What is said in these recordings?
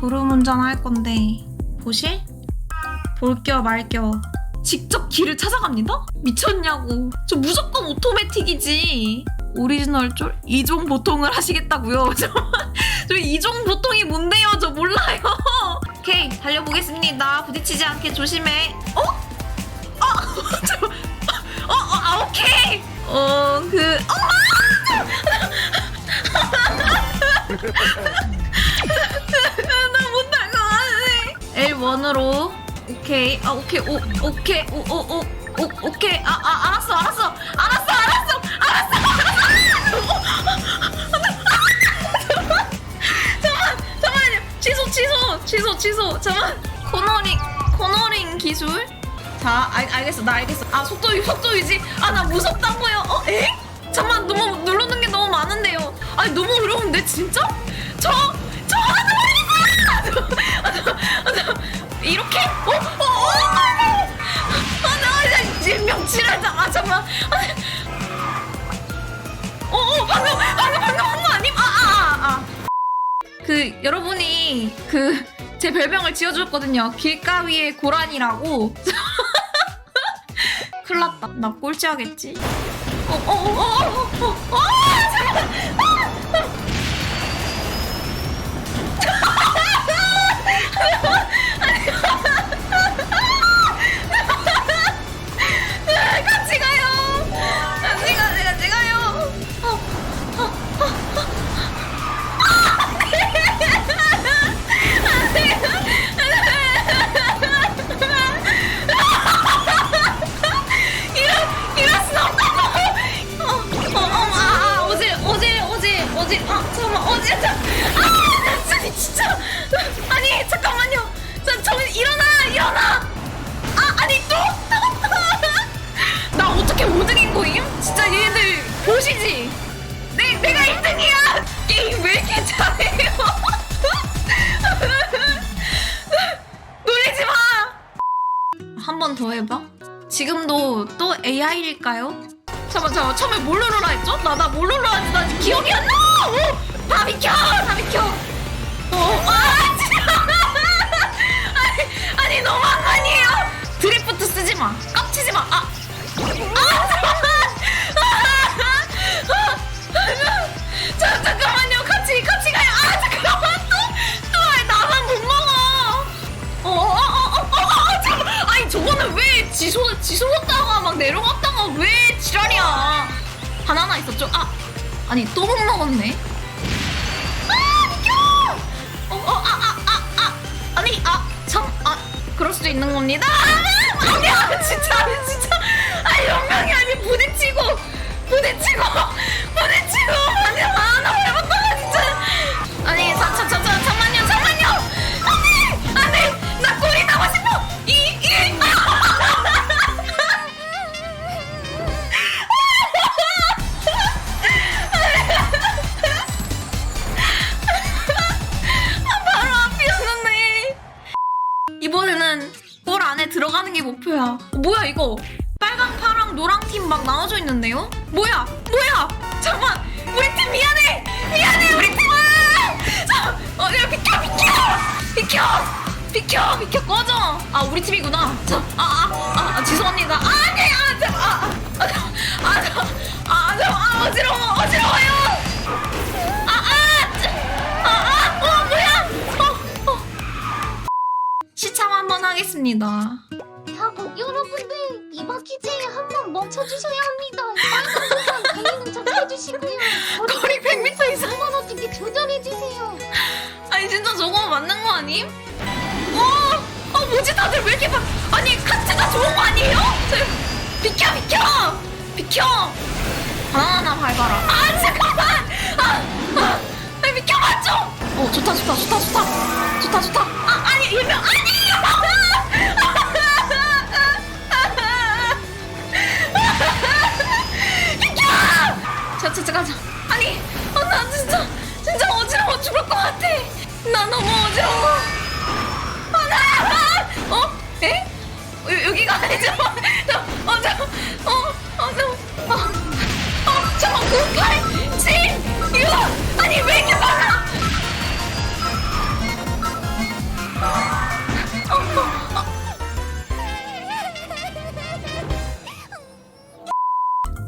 졸음운전 할 건데 보실? 볼겨 말겨 직접 길을 찾아갑니다? 미쳤냐고 저 무조건 오토매틱이지 오리지널 쫄 이종 보통을 하시겠다고요? 저, 저 이종 보통이 뭔데요? 저 몰라요 오케이 달려보겠습니다 부딪히지 않게 조심해 어? 어? 저, 어? 어? 아 오케이 어그 나 L1으로. 오케이. 아 오케이. 오 오케이. 오오오 오, 오케이. 아 아 알았어 알았어. 알았어 알았어. 알았어. 잠깐 잠깐만요. 취소 취소. 취소 취소. 잠깐 코너링 코너링 기술? 자 알, 알겠어. 나 알겠어. 아 속도 유 속도 유지? 아 나 무섭다고요. 어 에? 잠만. 너무 누르는 게 너무 많은데요. 아니 너무 어려운데 진짜? 저 이렇게 어? 어? 어? 아나 나 지금 명치를 아 잠만 어, 어 방금 방금 방금 한 거 아님? 아아 아 아, 그 여러분이 그 제 별명을 지어주셨거든요 길가위의 고란이라고 큰일 났다 나 꼴찌하겠지 어 어 어 어 어어 아, 5등인 거임? 진짜 얘들 보시지, 내, 내가 1등이야, 게임 왜 이렇게 잘해요? 놀리지 마. 한 번 더 해봐. 지금도 또 AI일까요? 잠깐만 잠깐만 처음에 뭘 누르라 했죠? 나 나뭘 누르라 했지? 나 기억이 안 나! 오! 다 비켜! 다 비켜! 어, 아 진짜! 아니, 아니 너무한 거 아니에요? 드리프트 쓰지 마! 아니 또 못 먹었네. 아 비켜! 어어아아아아. 아 니 아참아 그럴 수도 있는 겁니다. 아, 아니야 진짜 진짜. 아니 연명이 아니 부딪히고 부딪히고 부딪히고. 아니 아나 해봤다가 진짜. 아니 잠 빨강 파랑 노랑 팀 막 나눠져 있는데요? 뭐야? 뭐야? 잠깐 우리 팀 미안해! 미안해 우리 팀 아! 잠깐 어 야, 비켜 비켜! 비켜! 비켜 비켜 꺼져! 아 우리 팀이구나. 자아아아 아, 아, 죄송합니다. 아 아니 아아아 아아아 아, 아, 어지러워 어지러워요! 아아아아 어 뭐야? 어 어. 시참 한번 하겠습니다. 멈춰주셔야 합니다. 빨간 부분 달리는 척 해주시고요. 거리 100m 이상. 한번 어떻게 조절해주세요. 아니 진짜 저거 맞는 거 아님? 어, 어 뭐지 다들 왜 이렇게 막 아니 카트가 좋은 거 아니에요? 저, 비켜 비켜 비켜 하나하나 밟아라. 아 잠깐만 아, 아, 아 비켜봐 좀. 어 좋다 좋다 좋다 좋다 좋다 좋다. 아 아니 일명 아니. 너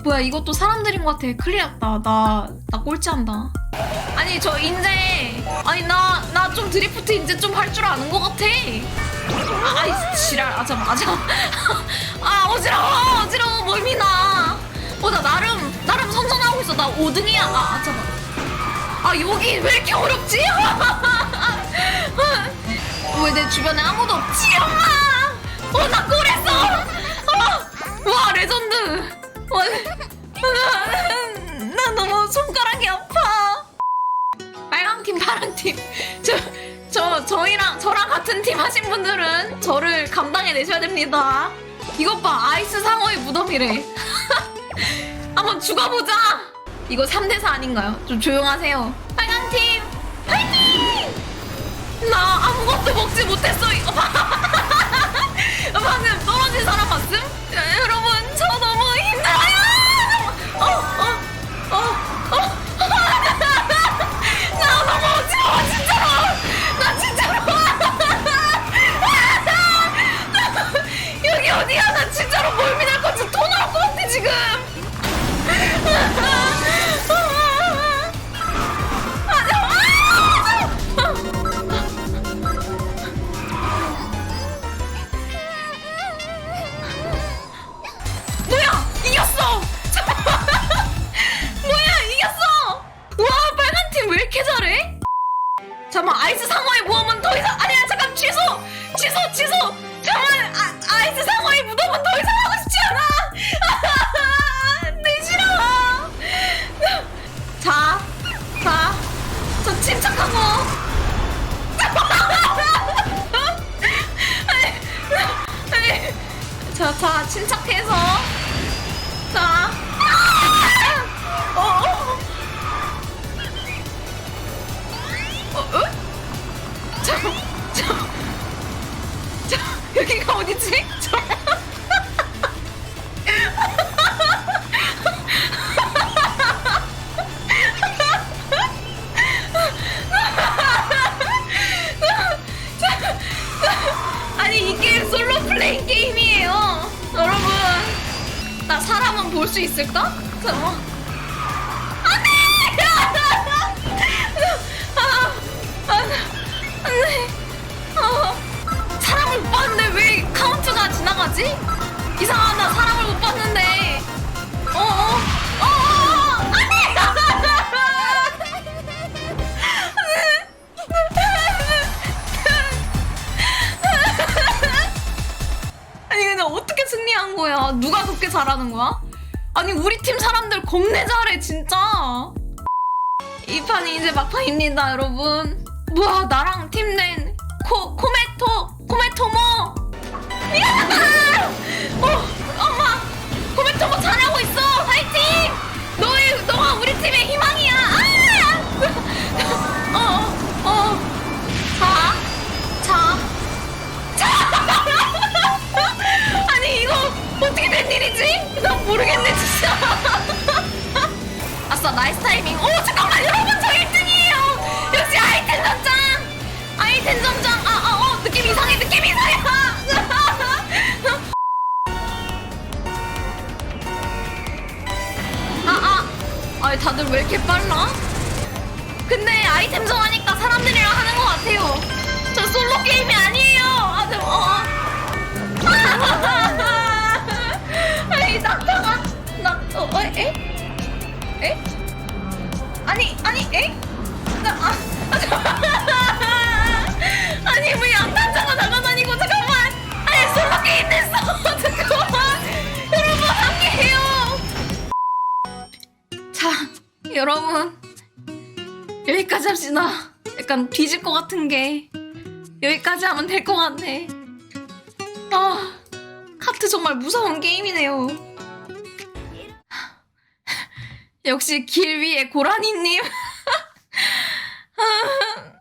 뭐야 이것도 사람들인 것 같아. 큰일 났다 나, 나 꼴찌한다. 아니 저 인제 아니 나 나 좀 드리프트 이제 좀 할 줄 아는 것 같아. 아, 아이 지랄. 아 잠깐 아 아 어지러워 어지러워 멀미 나. 어나 나름 나름 선선하고 있어. 나 5등이야. 아, 아 잠깐 아 여기 왜 이렇게 어렵지? 왜 내 주변에 아무도 없지? 엄마! 어나 꼴했어! 어, 와 레전드! 와, 나 너무 손가락이 아파 빨강 팀 파란 팀 저 저 저희랑 저랑 같은 팀 하신 분들은 저를 감당해 내셔야 됩니다 이것 봐 아이스 상어의 무덤이래 한번 죽어보자 이거 3대4 아닌가요? 좀 조용하세요 빨강 팀 파이팅 나 아무것도 먹지 못했어 이거 방금 떨어진 사람 봤음? 이렇게 잘해? 잠깐만 아이스 상어의 모험은 더 이상 아니야 잠깐 취소! 취소 취소! 잠깐만 아, 아이스 상어의 무덤은 더 이상 하고 싶지 않아! 내 싫어! 자자저 침착하고 자, 자, 침착해서. 저. 아니 이게 솔로 플레잉 게임이에요 여러분 나 사람은 볼 수 있을까? 잠깐만 지나가지? 이상하다 사람을 못 봤는데 어어 어어 아니 근데 어떻게 승리한 거야? 누가 그렇게 잘하는 거야? 아니 우리 팀 사람들 겁내 잘해 진짜. 이 판이 이제 막판입니다 여러분. 뭐야 나랑 팀 낸 코 코메토 코메토모. 야! 어 엄마 코메토모 잘하고 있어 화이팅. 너의 너가 우리 팀의 희망이야. 아! 어 어 어. 자 자. 아니 이거 어떻게 된 일이지? 나 모르겠네 진짜 아싸 나이스 타이밍 오 잠깐만 여러분 저 1등이에요 역시 아이템 점장 아이템 점장 아 아 어 느낌 이상해 느낌 이상해 아니 다들 왜 이렇게 빨라? 근데 아이템 정하니까 사람들이랑 하는 것 같아요 저 솔로 게임이 아니에요 아, 저, 어, 어. 아니 낙타가 낙 어, 어, 에? 에? 아니 아니 에? 나, 아. 아니 왜 양탄자가 나가다니고 잠깐만 아니 솔로 게임 됐어 여러분 여기까지 합시다 약간 뒤질 것 같은 게 여기까지 하면 될 것 같아 아, 카트 정말 무서운 게임이네요. 역시 길 위에 고라니님. 아,